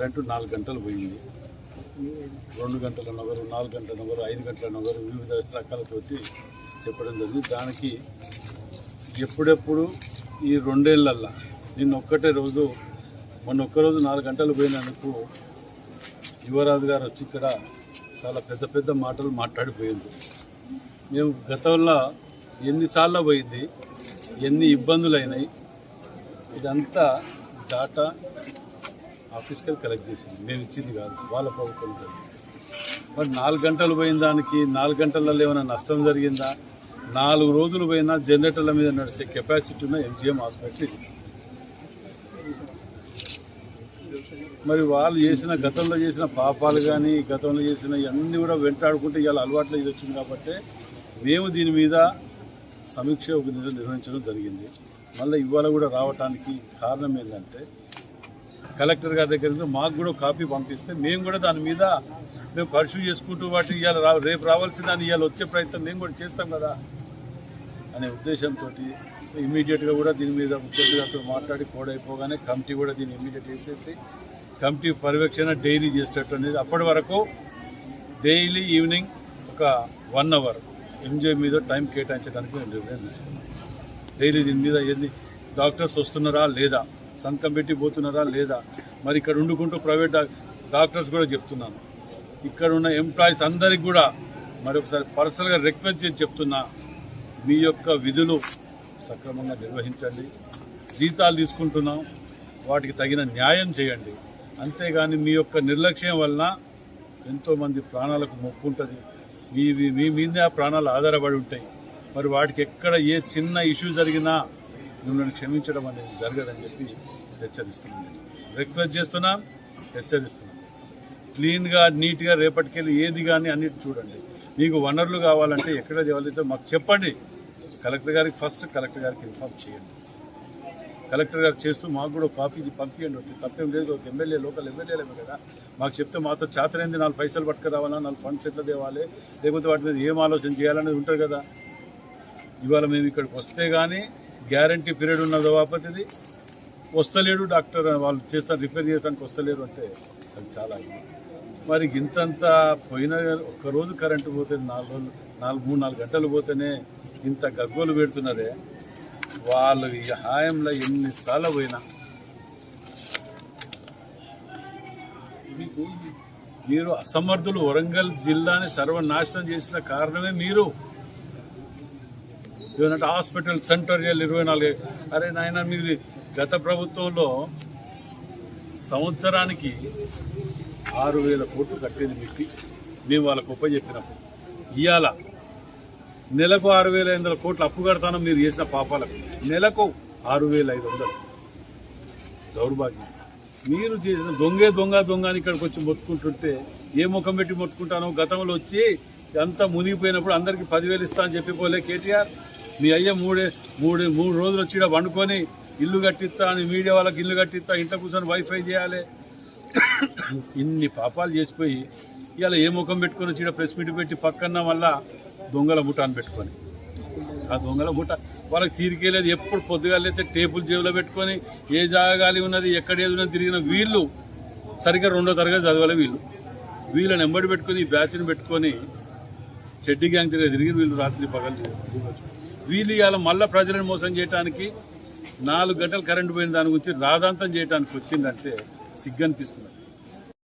Current నాలుగు గంటలు పోయింది. రెండు గంటల నగరు నాలుగు గంటల నగరు ఐదు గంటల నగరు వివిధ రకాలతోటి చెప్పడం జరిగింది. దానికి ఎప్పుడెప్పుడు ఈ రెండేళ్ళల్లా నిన్న ఒక్కటే రోజు మొన్న ఒక్కరోజు నాలుగు గంటలు పోయినందుకు యువరాజు గారు వచ్చి ఇక్కడ చాలా పెద్ద పెద్ద మాటలు మాట్లాడిపోయింది. మేము గతంలో ఎన్నిసార్లు పోయింది ఎన్ని ఇబ్బందులు అయినాయి ఇదంతా డాటా ఆఫీస్కి కలెక్ట్ చేసింది. మేము ఇచ్చింది కాదు. వాళ్ళ ప్రభుత్వం జరిగింది మరి నాలుగు గంటలు పోయిన దానికి నాలుగు గంటలలో ఏమైనా నష్టం జరిగిందా? నాలుగు రోజులు పోయినా జనరేటర్ల మీద నడిచే కెపాసిటీ ఉన్న ఎంజిఎం హాస్పిటల్ ఇది. మరి వాళ్ళు చేసిన గతంలో చేసిన పాపాలు కానీ గతంలో చేసిన ఇవన్నీ కూడా వెంటాడుకుంటే ఇవాళ అలవాట్లో ఇది వచ్చింది కాబట్టి మేము దీని మీద సమీక్ష ఒక నిర్వహించడం జరిగింది. మళ్ళీ ఇవాళ కూడా రావటానికి కారణం ఏంటంటే కలెక్టర్ గారి దగ్గర నుంచి మాకు కూడా కాపీ పంపిస్తే మేము కూడా దాని మీద మేము పర్సూ చేసుకుంటూ వాటి ఇవాళ రేపు రావాల్సిన దాన్ని ఇవాళ వచ్చే ప్రయత్నం మేము కూడా చేస్తాం కదా అనే ఉద్దేశంతో ఇమీడియట్గా కూడా దీని మీద ముఖ్యమంత్రి మాట్లాడి కోడైపోగానే కమిటీ కూడా దీన్ని ఇమీడియట్ వేసేసి కమిటీ పర్యవేక్షణ డైలీ చేసేటట్టు అనేది అప్పటి వరకు డైలీ ఈవినింగ్ ఒక వన్ అవర్ ఎంజాయ్ మీద టైం కేటాయించడానికి మేము నిర్ణయం తీసుకున్నాం. డైలీ దీని మీద ఎన్ని డాక్టర్స్ వస్తున్నారా లేదా సంతకం పెట్టి పోతున్నారా లేదా? మరి ఇక్కడ ఉండుకుంటూ ప్రైవేట్ డాక్టర్స్ కూడా చెప్తున్నాను. ఇక్కడ ఉన్న ఎంప్లాయీస్ అందరికి కూడా మరొకసారి పర్సనల్గా రిక్వెస్ట్ చేసి చెప్తున్నా మీ యొక్క విధులు సక్రమంగా నిర్వహించండి. జీతాలు తీసుకుంటున్నాం వాటికి తగిన న్యాయం చేయండి. అంతేగాని మీ యొక్క నిర్లక్ష్యం వలన ఎంతోమంది ప్రాణాలకు మొక్కు ఉంటుంది మీ మీ- మీదే ఆ ప్రాణాలు ఆధారపడి ఉంటాయి. మరి వాటికి ఎక్కడ ఏ చిన్న ఇష్యూ జరిగినా మిమ్మల్ని క్షమించడం అనేది జరగదని చెప్పి హెచ్చరిస్తున్నాం రిక్వెస్ట్ చేస్తున్నాం హెచ్చరిస్తున్నాం. క్లీన్గా నీట్గా రేపటికెళ్ళి ఏది కానీ అన్నిటి చూడండి. మీకు వనరులు కావాలంటే ఎక్కడ చేయాలితో మాకు చెప్పండి. కలెక్టర్ గారికి ఫస్ట్ కలెక్టర్ గారికి ఇన్ఫార్మ్ చేయండి. కలెక్టర్ గారు చేస్తూ మాకు కూడా కాపీ పంపించండి ఒకటి తప్పేం లేదు. ఒక ఎమ్మెల్యే లోకల్ ఎమ్మెల్యేలేమే కదా. మాకు చెప్తే మాతో చేతనైంది నాలుగు పైసలు పట్టుకురావాలా? నాలుగు ఫండ్స్ ఎట్లా తేవాలి? లేకపోతే వాటి మీద ఏం ఆలోచన చేయాలనేది ఉంటుంది కదా. ఇవాళ మేము ఇక్కడికి వస్తే కానీ గ్యారంటీ పీరియడ్ ఉన్నదో దవాపతిది వస్తలేడు డాక్టర్ వాళ్ళు చేస్తారు రిపేర్ చేయడానికి వస్తలేరు అంటే అది చాలా మరి ఇంతంత పోయిన ఒక్కరోజు కరెంటు పోతే నాలుగు రోజులు నాలుగు మూడు నాలుగు గంటలు పోతేనే ఇంత గగ్గోలు పెడుతున్నారే? వాళ్ళు ఈ హాయంలో ఎన్నిసార్లు పోయినా. మీకు మీరు అసమర్థులు వరంగల్ జిల్లాని సర్వనాశనం చేసిన కారణమే మీరు. ఏమంటే హాస్పిటల్ సెంటర్ చేయాలి ఇరవై నాలుగు అరే నాయన మీరు గత ప్రభుత్వంలో సంవత్సరానికి ఆరు వేల కోట్లు కట్టేది మీకు మేము వాళ్ళకు ఒప్ప చెప్పినప్పుడు. ఇవాళ నెలకు ఆరు వేల ఐదు వందల కోట్లు అప్పు కడతాను మీరు చేసిన పాపాలకు. నెలకు ఆరు వేల ఐదు వందలు. దౌర్భాగ్యం. మీరు చేసిన దొంగే దొంగ దొంగ అని ఇక్కడికి వచ్చి మొత్తుకుంటుంటే ఏ ముఖం పెట్టి మొత్తుకుంటానో గతంలో వచ్చి అంతా మునిగిపోయినప్పుడు అందరికీ పదివేలు ఇస్తా అని చెప్పిపోలే కేటీఆర్. మీ అయ్య మూడే మూడు మూడు రోజులు వచ్చి వండుకొని ఇల్లు కట్టిస్తా అని మీడియా వాళ్ళకి ఇల్లు కట్టిస్తా ఇంట్లో కూర్చొని వైఫై చేయాలి. ఇన్ని పాపాలు చేసిపోయి ఇవాళ ఏ ముఖం పెట్టుకొని వచ్చి ప్రెస్ మీట్ పెట్టి పక్కన మళ్ళా దొంగల ముఠాన్ని పెట్టుకొని. ఆ దొంగల ముఠ వాళ్ళకి తీరికేలేదు. ఎప్పుడు పొద్దుగాలైతే టేబుల్ జేబులో పెట్టుకొని ఏ జాగాలి ఉన్నది ఎక్కడ ఏది ఉన్నది తిరిగిన వీళ్ళు సరిగ్గా రెండో తరగతి చదవాలి వీళ్ళు. వీళ్ళని ఎంబడి పెట్టుకొని ఈ బ్యాచ్ని పెట్టుకొని చెడ్డి గ్యాంగ్ తిరిగి తిరిగి వీళ్ళు రాత్రి పగలు వీళ్ళు ఇవాళ మళ్ళా ప్రజలను మోసం చేయడానికి నాలుగు గంటలు కరెంటు పోయిన దాని గురించి రాదాంతం చేయడానికి వచ్చిందంటే సిగ్గనిపిస్తుంది.